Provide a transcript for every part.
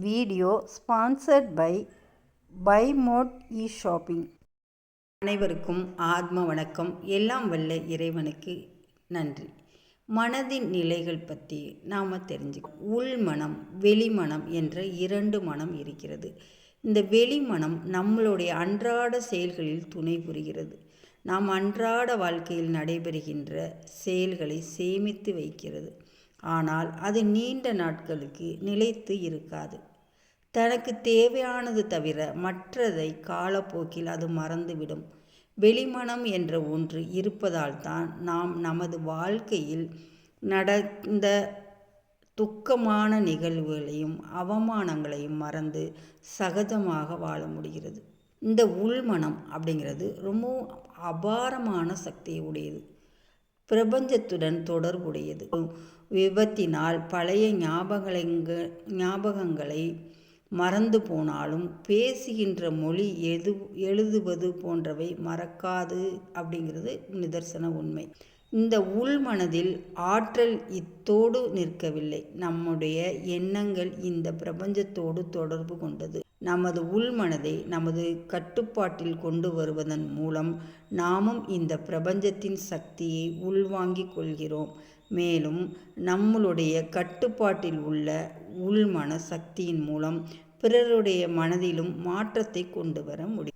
Video sponsored by by Mod e shopping அனைவருக்கும் ஆத்ம வணக்கம். எல்லாம் வல்ல இறைவனுக்கு நன்றி. மனதின் நிலைகள் பற்றி நாம் தெரிஞ்சுக்கணும் உள் மனம் வெளிமனம் என்ற இரண்டு மனம் இருக்கிறது. இந்த வெளிமனம் நம்மளுடைய அன்றாட செயல்களில் துணை புரிகிறது. நாம் அன்றாட வாழ்க்கையில் நடைபெறுகின்ற செயல்களை சேமித்து வைக்கிறது. ஆனால் அது நீண்ட நாட்களுக்கு நிலைத்து இருக்காது. தனக்கு தேவையானது தவிர மற்றதை காலப்போக்கில் அது மறந்துவிடும். வெளிமனம் என்ற ஒன்று இருப்பதால் தான் நாம் நமது வாழ்க்கையில் நடந்த துக்கமான நிகழ்வுகளையும் அவமானங்களையும் மறந்து சகஜமாக வாழ முடிகிறது. இந்த உள்மனம் அப்படிங்கிறது ரொம்ப அபாரமான சக்தியை உடையது பிரபஞ்சத்துடன் தொடர்புடையது. விபத்தினால் பழைய ஞாபகங்க ஞாபகங்களை மறந்து போனாலும் பேசுகின்ற மொழி எது எழுதுவது போன்றவை மறக்காது அப்படிங்கிறது நிதர்சன உண்மை. இந்த உள்மனதில் ஆற்றல் இத்தோடு நிற்கவில்லை. நம்முடைய எண்ணங்கள் இந்த பிரபஞ்சத்தோடு தொடர்பு கொண்டது. நமது உள்மனதை நமது கட்டுப்பாட்டில் கொண்டு வருவதன் மூலம் நாமும் இந்த பிரபஞ்சத்தின் சக்தியை உள்வாங்கிக் கொள்கிறோம். மேலும் நம்மளுடைய கட்டுப்பாட்டில் உள்ள உள்மன சக்தியின் மூலம் பிறருடைய மனதிலும் மாற்றத்தை கொண்டு வர முடியும்.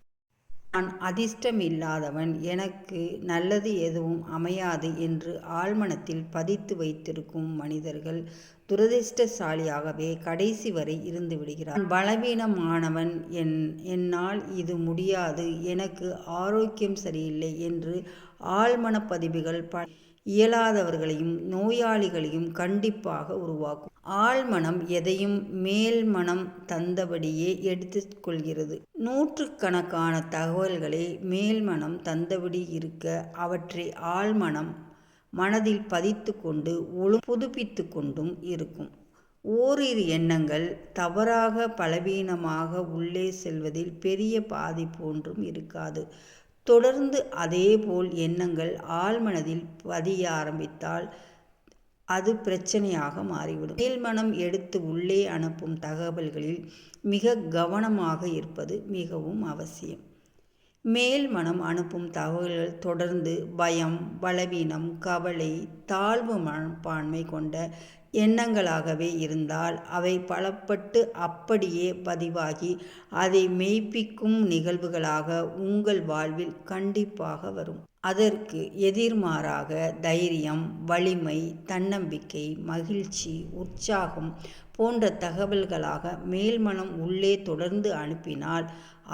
நான் அதிர்ஷ்டம் இல்லாதவன் எனக்கு நல்லது எதுவும் அமையாது என்று ஆழ்மனத்தில் பதித்து வைத்திருக்கும் மனிதர்கள் துரதிர்ஷ்டசாலியாகவே கடைசி வரை இருந்து விடுகிறார். பலவீனமானவன். என் என்னால் இது முடியாது. எனக்கு ஆரோக்கியம் சரியில்லை என்று ஆழ்மன பதிவுகள் ப இயலாதவர்களையும் நோயாளிகளையும் கண்டிப்பாக உருவாக்கும். ஆழ்மனம் எதையும் மேல் மனம் தந்தபடியே எடுத்துக்கொள்கிறது நூற்றுக்கணக்கான தகவல்களை மேல்மனம் தந்தபடி இருக்க அவற்றை ஆழ்மனம் மனதில் பதித்து கொண்டு ஒழு புதுப்பித்து கொண்டும் இருக்கும். ஓரிரு எண்ணங்கள் தவறாக பலவீனமாக உள்ளே செல்வதில் பெரிய பாதிப்பு ஒன்றும் இருக்காது. தொடர்ந்து அதேபோல் எண்ணங்கள் ஆழ்மனதில் பதிய ஆரம்பித்தால் அது பிரச்சனையாக மாறிவிடும். மேல்மனம் எடுத்து உள்ளே அனுப்பும் தகவல்களில் மிக கவனமாக இருப்பது மிகவும் அவசியம். மேல் மனம் அனுப்பும் தகவல்கள் தொடர்ந்து பயம் பலவீனம் கவலை தாழ்வு மனப்பான்மை கொண்ட எண்ணங்களாகவே இருந்தால் அவை பலப்பட்டு அப்படியே பதிவாகி அதை மெய்ப்பிக்கும் நிகழ்வுகளாக உங்கள் வாழ்வில் கண்டிப்பாக வரும். அதற்கு எதிர்மாறாக தைரியம் வலிமை தன்னம்பிக்கை மகிழ்ச்சி உற்சாகம் போன்ற தகவல்களாக மேல்மனம் உள்ளே தொடர்ந்து அனுப்பினால்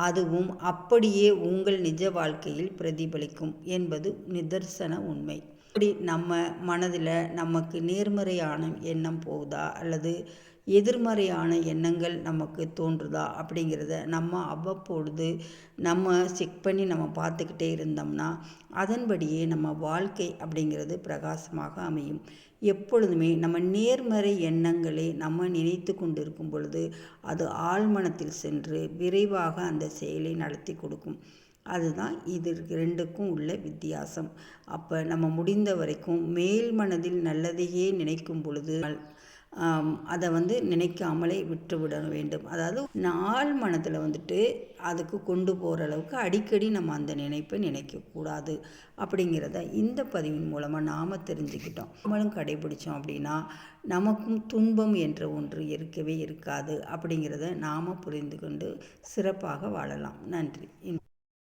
அதுவும் அப்படியே உங்கள் நிஜ வாழ்க்கையில் பிரதிபலிக்கும் என்பது நிதர்சன உண்மை. எப்படி நம்ம மனதில் நமக்கு நேர்மறையான எண்ணம் போகுதா? அல்லது எதிர்மறையான எண்ணங்கள் நமக்கு தோன்றுதா? அப்படிங்கிறத நம்ம அவ்வப்பொழுது நம்ம செக் பண்ணி நம்ம பார்த்துக்கிட்டே இருந்தோம்னா அதன்படியே நம்ம வாழ்க்கை அப்படிங்கிறது பிரகாசமாக அமையும். எப்பொழுதுமே நம்ம நேர்மறை எண்ணங்களை நம்ம நினைத்து கொண்டிருக்கும் பொழுது அது ஆழ்மனத்தில் சென்று விரைவாக அந்த செயலை நடத்தி கொடுக்கும். அதுதான் இது ரெண்டுக்கும் உள்ள வித்தியாசம். அப்போ நம்ம முடிந்த வரைக்கும் மேல் மனதில் நல்லதையே நினைக்கும் பொழுது அதை வந்து நினைக்காமலே விட்டுவிட வேண்டும். அதாவது நாள் மனதில் வந்துட்டு அதுக்கு கொண்டு போகிற அளவுக்கு அடிக்கடி நம்ம அந்த நினைப்பை நினைக்கக்கூடாது அப்படிங்கிறத இந்த பதிவின் மூலமாக நாம் தெரிஞ்சுக்கிட்டோம். நம்மளும் கடைபிடிச்சோம் அப்படின்னா நமக்கும் துன்பம் என்ற ஒன்று இருக்கவே இருக்காது அப்படிங்கிறத நாம் புரிந்து கொண்டு சிறப்பாக வாழலாம். நன்றி.